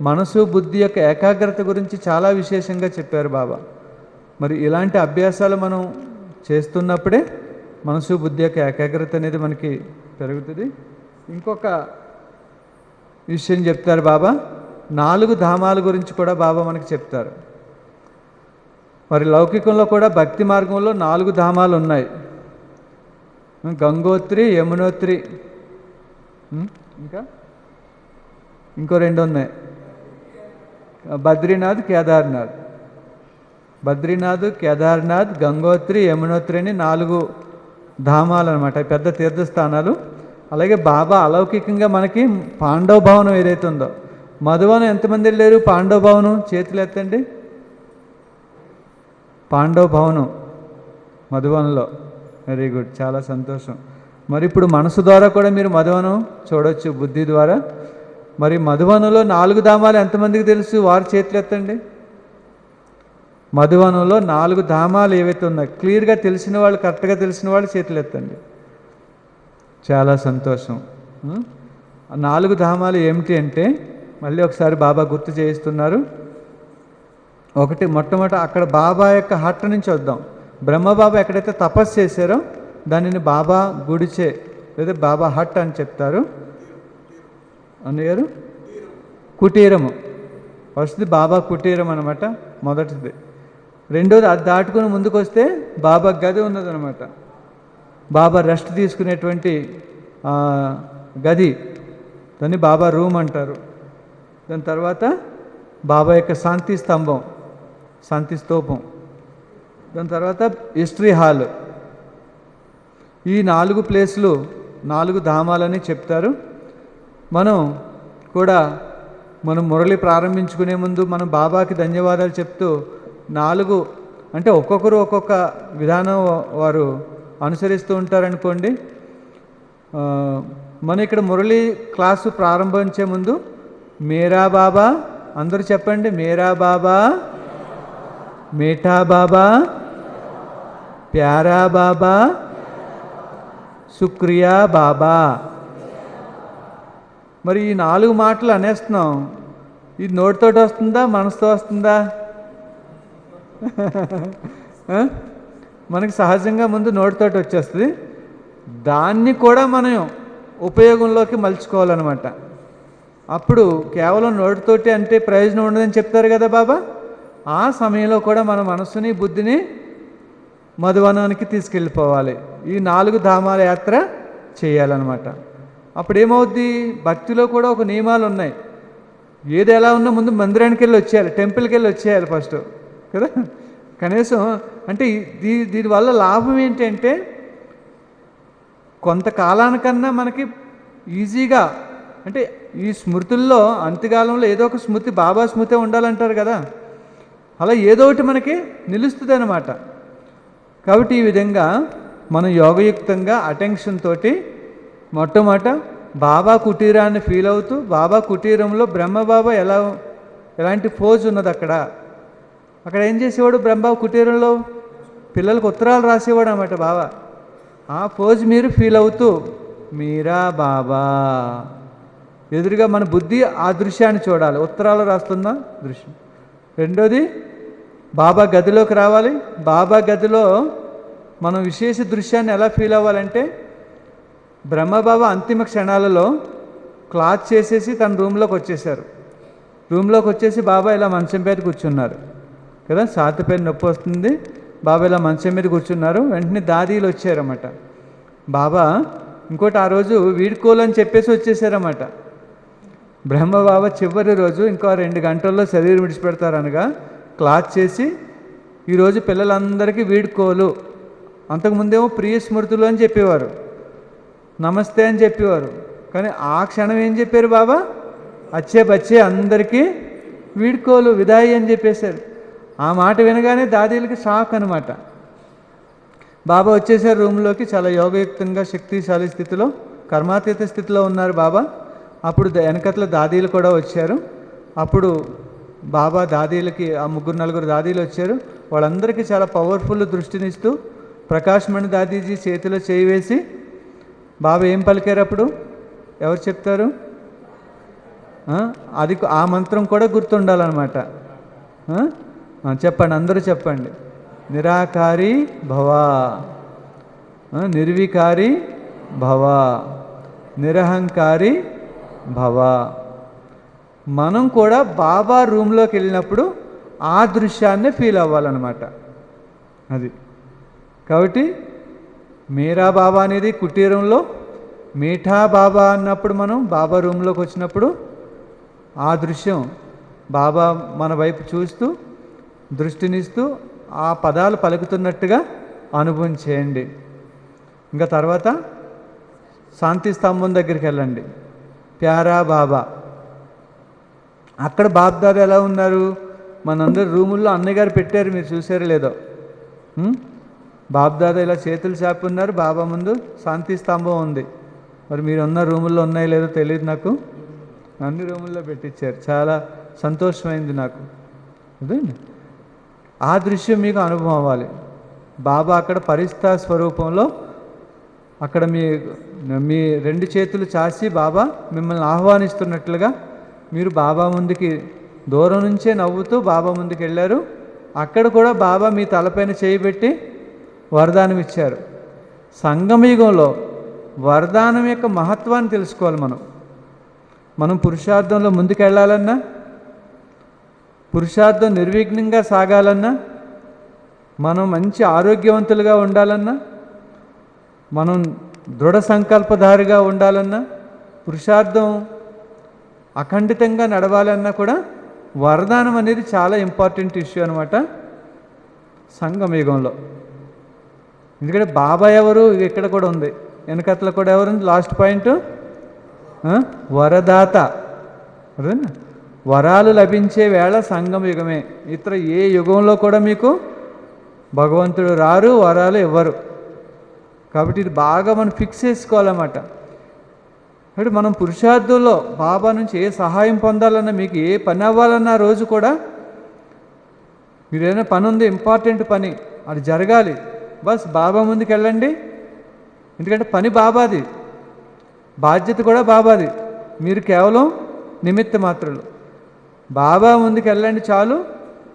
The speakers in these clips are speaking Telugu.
మనసు బుద్ధి యొక్క ఏకాగ్రత గురించి చాలా విశేషంగా చెప్పారు బాబా. మరి ఇలాంటి అభ్యాసాలు మనం చేస్తున్నప్పుడే మనసు బుద్ధి యొక్క ఏకాగ్రత అనేది మనకి పెరుగుతుంది. ఇంకొక విషయం చెప్తారు బాబా. నాలుగు ధామాల గురించి కూడా బాబా మనకి చెప్తారు. మరి లౌకికంలో కూడా భక్తి మార్గంలో నాలుగు ధామాలు ఉన్నాయి. గంగోత్రి యమునోత్రి ఇంకా? ఇంకో రెండు ఉన్నాయి. బద్రీనాథ్ కేదార్నాథ్. బద్రీనాథ్ కేదార్నాథ్ గంగోత్రి యమునోత్రి అని నాలుగు ధామాలు అనమాట పెద్ద తీర్థస్థానాలు. అలాగే బాబా అలౌకికంగా మనకి పాండవ భవనం ఏదైతే ఉందో. మధువనం ఎంతమంది వెళ్ళారు పాండవ భవనం చేతులు ఎత్తండి. పాండవ భవనం మధువనంలో. వెరీ గుడ్ చాలా సంతోషం. మరి ఇప్పుడు మనసు ద్వారా కూడా మీరు మధువనం చూడొచ్చు బుద్ధి ద్వారా. మరి మధువనంలో నాలుగు ధామాలు ఎంతమందికి తెలుసు? వారు చేతులు ఎత్తండి. మధువనంలో నాలుగు ధామాలు ఏవైతే ఉన్నాయో క్లియర్గా తెలిసిన వాళ్ళు కరెక్ట్గా తెలిసిన వాళ్ళు చేతులు ఎత్తండి. చాలా సంతోషం. నాలుగు ధామాలు ఏమిటి అంటే మళ్ళీ ఒకసారి బాబా గుర్తు చేయిస్తున్నారు. ఒకటి మొట్టమొదట అక్కడ బాబా యొక్క హట్ట నుంచి వద్దాం. బ్రహ్మబాబా ఎక్కడైతే తపస్సు చేశారో దానిని బాబా గుడిచే లేదా బాబా హట్ అని చెప్తారు. అన్నగారు కుటీరము. ఫస్ట్ది బాబా కుటీరం అనమాట మొదటిది. రెండోది అది దాటుకుని ముందుకు వస్తే బాబా గది ఉన్నదనమాట బాబా రెస్ట్ తీసుకునేటువంటి గది. దాన్ని బాబా రూమ్ అంటారు. దాని తర్వాత బాబా యొక్క శాంతి స్తంభం శాంతి స్తూపం. దాని తర్వాత హిస్టరీ హాల్. ఈ నాలుగు ప్లేసులు నాలుగు ధామాలని చెప్తారు. మనం కూడా మనం మురళి ప్రారంభించుకునే ముందు మనం బాబాకి ధన్యవాదాలు చెప్తూ నాలుగు అంటే ఒక్కొక్కరు ఒక్కొక్క విధానం వారు అనుసరిస్తూ ఉంటారనుకోండి. మన మనం ఇక్కడ మురళి క్లాసు ప్రారంభించే ముందు మేరా బాబా అందరూ చెప్పండి మేరా బాబా మేఠా బాబా ప్యారా బాబా సుక్రియా బాబా. మరి ఈ నాలుగు మాటలు అనేస్తున్నాం. ఇది నోటితోటి వస్తుందా మనసుతో వస్తుందా? మనకి సహజంగా ముందు నోటితోటి వచ్చేస్తుంది. దాన్ని కూడా మనం ఉపయోగంలోకి మలుచుకోవాలన్నమాట. అప్పుడు కేవలం నోటితోటి అంటే ప్రయోజనం ఉండదని చెప్తారు కదా బాబా? ఆ సమయంలో కూడా మన మనస్సుని బుద్ధిని మధువనానికి తీసుకెళ్ళిపోవాలి. ఈ నాలుగు ధామాల యాత్ర చేయాలన్నమాట. అప్పుడు ఏమవుద్ది భక్తిలో కూడా ఒక నియమాలు ఉన్నాయి. ఏది ఎలా ఉన్నా ముందు మందిరానికి వెళ్ళి వచ్చేయాలి టెంపుల్కి వెళ్ళి వచ్చేయాలి ఫస్ట్ కదా? కనీసం అంటే దీ దీనివల్ల లాభం ఏంటంటే కొంతకాలానికన్నా మనకి ఈజీగా అంటే ఈ స్మృతుల్లో అంత్యకాలంలో ఏదో ఒక స్మృతి బాబా స్మృతి ఉండాలంటారు కదా? అలా ఏదో ఒకటి మనకి నిలుస్తుంది అనమాట కాబట్టి ఈ విధంగా మనం యోగయుక్తంగా అటెన్షన్ తోటి మొట్టమొదట బాబా కుటీరాన్ని ఫీల్ అవుతూ బాబా కుటీరంలో బ్రహ్మబాబా ఎలా ఎలాంటి పోజ్ ఉన్నది అక్కడ? అక్కడ ఏం చేసేవాడు బ్రహ్మబాబు కుటీరంలో? పిల్లలకు ఉత్తరాలు రాసేవాడు అన్నమాట బాబా. ఆ పోజ్ మీరు ఫీల్ అవుతూ మీరా బాబా? ఎదురుగా మన బుద్ధి ఆ దృశ్యాన్ని చూడాలి. ఉత్తరాలు రాస్తున్న దృశ్యం. రెండోది బాబా గదిలోకి రావాలి. బాబా గదిలో మనం విశేష దృశ్యాన్ని ఎలా ఫీల్ అవ్వాలంటే బ్రహ్మబాబా అంతిమ క్షణాలలో క్లాత్ చేసేసి తన రూమ్లోకి వచ్చేసారు రూమ్లోకి వచ్చేసి బాబా ఇలా మంచం మీద కూర్చున్నారు. కదా సాతి నొప్పి వస్తుంది. బాబా ఇలా మంచం మీద కూర్చున్నారు. వెంటనే దాదీలు వచ్చారన్నమాట. బాబా ఇంకోటి ఆ రోజు వీడుకోలు అని చెప్పేసి వచ్చేసారన్నమాట. బ్రహ్మబాబా చివరి రోజు ఇంకో రెండు గంటల్లో శరీరం విడిచిపెడతారనగా క్లాత్ చేసి ఈరోజు పిల్లలందరికీ వీడుకోలు. అంతకుముందేమో ప్రియ స్మృతులు అని చెప్పేవారు. నమస్తే అని చెప్పేవారు. కానీ ఆ క్షణం ఏం చెప్పారు బాబా? అచ్చే బచ్చే అందరికీ వీడుకోలు విదాయి అని చెప్పేశారు. ఆ మాట వినగానే దాదీలకి షాక్ అనమాట బాబా వచ్చేసారు రూమ్లోకి చాలా యోగయుక్తంగా శక్తిశాలి స్థితిలో కర్మాతీత స్థితిలో ఉన్నారు బాబా. అప్పుడు వెనకట్ల దాదీలు కూడా వచ్చారు. అప్పుడు బాబా దాదీలకి ఆ ముగ్గురు నలుగురు దాదీలు వచ్చారు. వాళ్ళందరికీ చాలా పవర్ఫుల్ దృష్టినిస్తూ ప్రకాశ్మణి దాదీజీ చేతిలో చేయి వేసి బాబు ఏం పలికారు అప్పుడు? ఎవరు చెప్తారు? అది ఆ మంత్రం కూడా గుర్తుండాలన్నమాట. చెప్పండి అందరూ చెప్పండి. నిరాకారి భవ. నిర్వికారి భవ. నిరహంకారి భవ. మనం కూడా బాబా రూమ్లోకి వెళ్ళినప్పుడు ఆ దృశ్యాన్ని ఫీల్ అవ్వాలన్నమాట. అది. కాబట్టి మీరా బాబా అనేది కుటీరంలో మీఠా బాబా అన్నప్పుడు మనం బాబా రూమ్లోకి వచ్చినప్పుడు ఆ దృశ్యం బాబా మన వైపు చూస్తూ దృష్టినిస్తూ ఆ పదాలు పలుకుతున్నట్టుగా అనుభవం చేయండి. ఇంకా తర్వాత శాంతి స్తంభం దగ్గరికి వెళ్ళండి. ప్యారా బాబా. అక్కడ బాబ్దాదా ఎలా ఉన్నారు? మనందరు రూముల్లో అన్నయ్య గారు పెట్టారు మీరు చూసారో లేదో? బాబ్దాద ఇలా చేతులు చాపి ఉన్నారు బాబా ముందు శాంతి స్తంభం ఉంది. మరి మీరు ఉన్న రూముల్లో ఉన్నాయో లేదో తెలియదు నాకు. అన్ని రూముల్లో పెట్టించారు చాలా సంతోషమైంది నాకు. అదేండి ఆ దృశ్యం మీకు అనుభవం అవ్వాలి. బాబా అక్కడ పరిస్థిత స్వరూపంలో అక్కడ మీ మీ రెండు చేతులు చాచి బాబా మిమ్మల్ని ఆహ్వానిస్తున్నట్లుగా మీరు బాబా ముందుకి దూరం నుంచే నవ్వుతూ బాబా ముందుకు వెళ్ళారు అక్కడ కూడా బాబా మీ తలపైన చేయి పెట్టి వరదానం ఇచ్చారు సంగమయుగంలో వరదానం యొక్క మహత్వాన్ని తెలుసుకోవాలి మనం. మనం పురుషార్థంలో ముందుకెళ్ళాలన్నా పురుషార్థం నిర్విఘ్నంగా సాగాలన్నా మనం మంచి ఆరోగ్యవంతులుగా ఉండాలన్నా మనం దృఢ సంకల్పధారిగా ఉండాలన్నా పురుషార్థం అఖండితంగా నడవాలన్నా కూడా వరదానం అనేది చాలా ఇంపార్టెంట్ ఇష్యూ అనమాట సంగమయుగంలో ఎందుకంటే బాబా ఎవరు ఇక్కడ కూడా ఉంది. వెనకట్ల కూడా ఎవరు లాస్ట్ పాయింట్. వరదాత. అదేనా వరాలు లభించే వేళ సంగం యుగమే. ఇతర ఏ యుగంలో కూడా మీకు భగవంతుడు రారు వరాలు ఇవ్వరు. కాబట్టి ఇది బాగా మనం ఫిక్స్ చేసుకోవాలన్నమాట. కాబట్టి మనం పురుషార్థుల్లో బాబా నుంచి ఏ సహాయం పొందాలన్నా మీకు ఏ పని అవ్వాలన్నా రోజు కూడా మీరు ఏదైనా పని ఉంది ఇంపార్టెంట్ పని అది జరగాలి. బస్ బాబా ముందుకు వెళ్ళండి. ఎందుకంటే పని బాబాది. బాధ్యత కూడా బాబాది. మీరు కేవలం నిమిత్త మాత్రలు. బాబా ముందుకు వెళ్ళండి చాలు.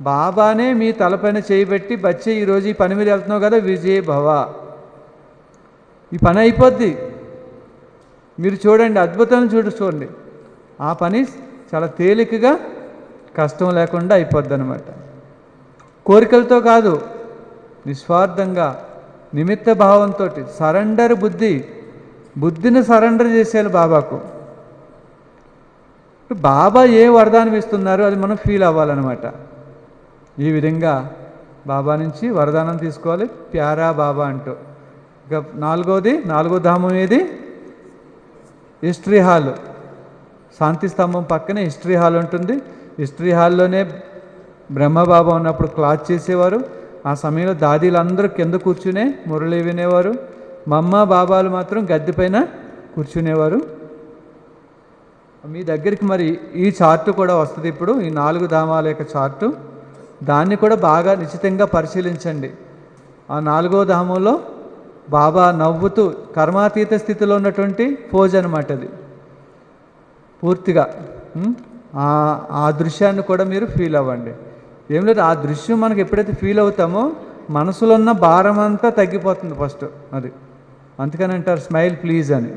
బాబానే మీ తలపైన చేయబెట్టి బచ్చే ఈరోజు ఈ పని మీద వెళ్తున్నావు కదా విజయ్ భవ. ఈ పని అయిపోద్ది. మీరు చూడండి అద్భుతం చూడు చూడండి. ఆ పని చాలా తేలికగా కష్టం లేకుండా అయిపోద్ది అనమాట కోరికలతో కాదు. నిస్వార్థంగా నిమిత్త భావంతో సరెండర్ బుద్ధి బుద్ధిని సరెండర్ చేసేయాలి బాబాకు. బాబా ఏ వరదానం ఇస్తున్నారు అది మనం ఫీల్ అవ్వాలన్నమాట. ఈ విధంగా బాబా నుంచి వరదానం తీసుకోవాలి. ప్యారా బాబా అంటూ. ఇక నాలుగోది నాలుగో ధామం ఏది? History hall. శాంతి స్తంభం పక్కనే హిస్టరీ హాల్ ఉంటుంది. హిస్టరీ హాల్లోనే బ్రహ్మబాబా ఉన్నప్పుడు క్లాస్ చేసేవారు. ఆ సమయంలో దాదీలందరూ కింద కూర్చునే మురళి వినేవారు. మమ్మ బాబాలు మాత్రం గద్దె పైన కూర్చునేవారు. మీ దగ్గరికి మరి ఈ చార్టు కూడా వస్తుంది ఇప్పుడు ఈ నాలుగు ధామాల యొక్క చార్టు. దాన్ని కూడా బాగా నిశ్చితంగా పరిశీలించండి. ఆ నాలుగో ధామంలో బాబా నవ్వుతూ కర్మాతీత స్థితిలో ఉన్నటువంటి ఫోజ్ అనమాట అది. పూర్తిగా ఆ దృశ్యాన్ని కూడా మీరు ఫీల్ అవ్వండి. ఏం లేదు ఆ దృశ్యం మనకు ఎప్పుడైతే ఫీల్ అవుతామో మనసులో ఉన్న భారం అంతా తగ్గిపోతుంది ఫస్ట్ అది. అందుకని అంటారు స్మైల్ ప్లీజ్ అని.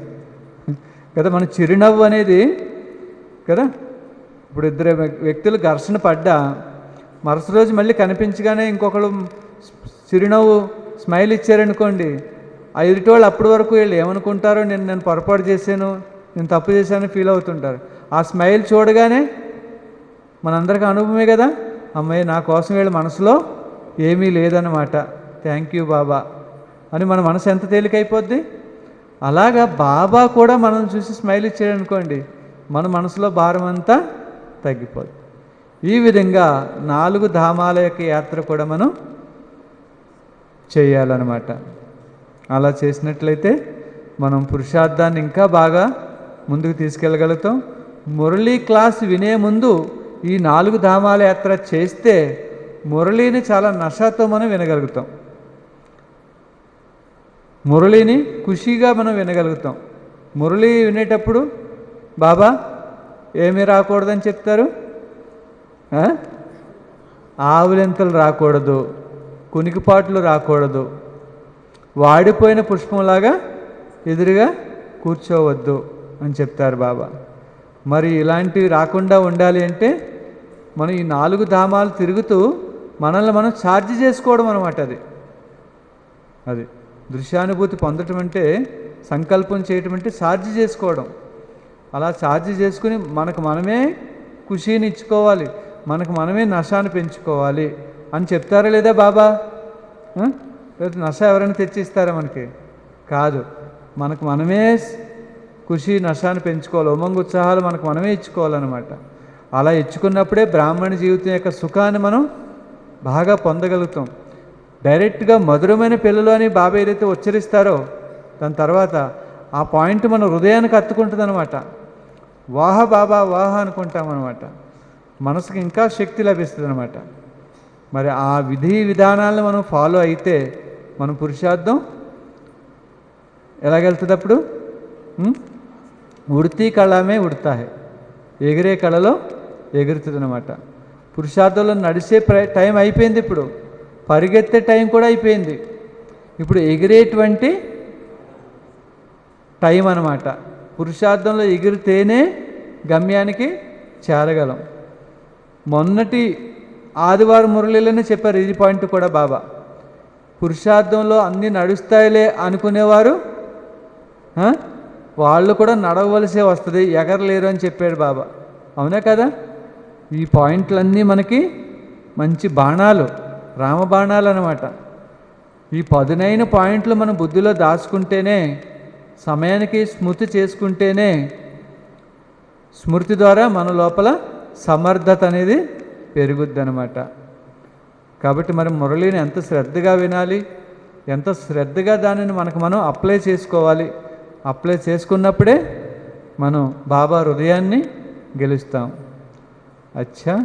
కదా మన చిరునవ్వు అనేది కదా ఇప్పుడు ఇద్దరు వ్యక్తులు ఘర్షణ పడ్డా మరుసటి రోజు మళ్ళీ కనిపించగానే ఇంకొకరు చిరునవ్వు స్మైల్ ఇచ్చారనుకోండి ఆ ఎదుటివాళ్ళు అప్పటి వరకు వీళ్ళు ఏమనుకుంటారో నేను నేను పొరపాటు చేశాను నేను తప్పు చేశాను ఫీల్ అవుతుంటారు. ఆ స్మైల్ చూడగానే మనందరికీ అనుభవమే కదా? అమ్మాయి నా కోసం వీళ్ళ మనసులో ఏమీ లేదన్నమాట. థ్యాంక్ యూ బాబా. అని మన మనసు ఎంత తేలికైపోద్ది? అలాగా బాబా కూడా మనం చూసి స్మైల్ ఇచ్చాడనుకోండి మన మనసులో భారం అంతా తగ్గిపోద్ది. ఈ విధంగా నాలుగు ధామాల యొక్క యాత్ర కూడా మనం చేయాలన్నమాట. అలా చేసినట్లయితే మనం పురుషార్థాన్ని ఇంకా బాగా ముందుకు తీసుకెళ్ళగలుగుతాం. మురళీ క్లాస్ వినే ముందు ఈ నాలుగు ధామాల యాత్ర చేస్తే మురళీని చాలా నషాతో మనం వినగలుగుతాం. మురళిని ఖుషీగా మనం వినగలుగుతాం. మురళి వినేటప్పుడు బాబా ఏమీ రాకూడదని చెప్తారు? ఆవులెంతలు రాకూడదు కునికిపాట్లు రాకూడదు వాడిపోయిన పుష్పంలాగా ఎదురుగా కూర్చోవద్దు అని చెప్తారు బాబా. మరి ఇలాంటివి రాకుండా ఉండాలి అంటే మనం ఈ నాలుగు ధామాలు తిరుగుతూ మనల్ని మనం ఛార్జ్ చేసుకోవడం అనమాట అది. అది దృశ్యానుభూతి పొందటం అంటే సంకల్పం చేయటం అంటే ఛార్జ్ చేసుకోవడం. అలా ఛార్జ్ చేసుకుని మనకు మనమే ఖుషీని ఇచ్చుకోవాలి మనకు మనమే నషాన్ని పెంచుకోవాలి అని చెప్తారా లేదా బాబా? లేదా నష ఎవరైనా తెచ్చిస్తారా మనకి? కాదు. మనకు మనమే ఖుషి నషాన్ని పెంచుకోవాలి ఉమంగ ఉత్సాహాలు మనకు మనమే ఇచ్చుకోవాలన్నమాట. అలా ఇచ్చుకున్నప్పుడే బ్రాహ్మణ జీవితం యొక్క సుఖాన్ని మనం బాగా పొందగలుగుతాం. డైరెక్ట్గా మధురమైన పిల్లలు అని బాబా ఏదైతే ఉచ్చరిస్తారో దాని తర్వాత ఆ పాయింట్ మన హృదయానికి అత్తుకుంటుంది అనమాట వాహ బాబా వాహ అనుకుంటాం అనమాట మనసుకి ఇంకా శక్తి లభిస్తుంది అనమాట మరి ఆ విధి విధానాలను మనం ఫాలో అయితే మనం పురుషార్థం ఎలాగెళ్తుంది అప్పుడు ఉడితీ కళమే ఉడతాయి. ఎగిరే కళలో ఎగురుతుంది అనమాట పురుషార్థంలో నడిచే ప్ర టైం అయిపోయింది ఇప్పుడు. పరిగెత్తే టైం కూడా అయిపోయింది. ఇప్పుడు ఎగిరేటువంటి టైం అనమాట పురుషార్థంలో ఎగిరితేనే గమ్యానికి చేరగలం. మొన్నటి ఆదివారం మురళిలోనే చెప్పారు ఇది పాయింట్ కూడా బాబా. పురుషార్థంలో అన్నీ నడుస్తాయిలే అనుకునేవారు వాళ్ళు కూడా నడవలసే వస్తుంది ఎగరలేరు అని చెప్పాడు బాబా. అవునా కదా? ఈ పాయింట్లన్నీ మనకి మంచి బాణాలు రామబాణాలు అనమాట ఈ పదునైన పాయింట్లు మన బుద్ధిలో దాచుకుంటేనే సమయానికి స్మృతి చేసుకుంటేనే స్మృతి ద్వారా మన లోపల సమర్థత అనేది పెరుగుద్ది అనమాట కాబట్టి మరి మురళిని ఎంత శ్రద్ధగా వినాలి ఎంత శ్రద్ధగా దానిని మనకు మనం అప్లై చేసుకోవాలి అప్లై చేసుకున్నప్పుడే మనం బాబా హృదయాన్ని గెలుస్తాం. అచ్చా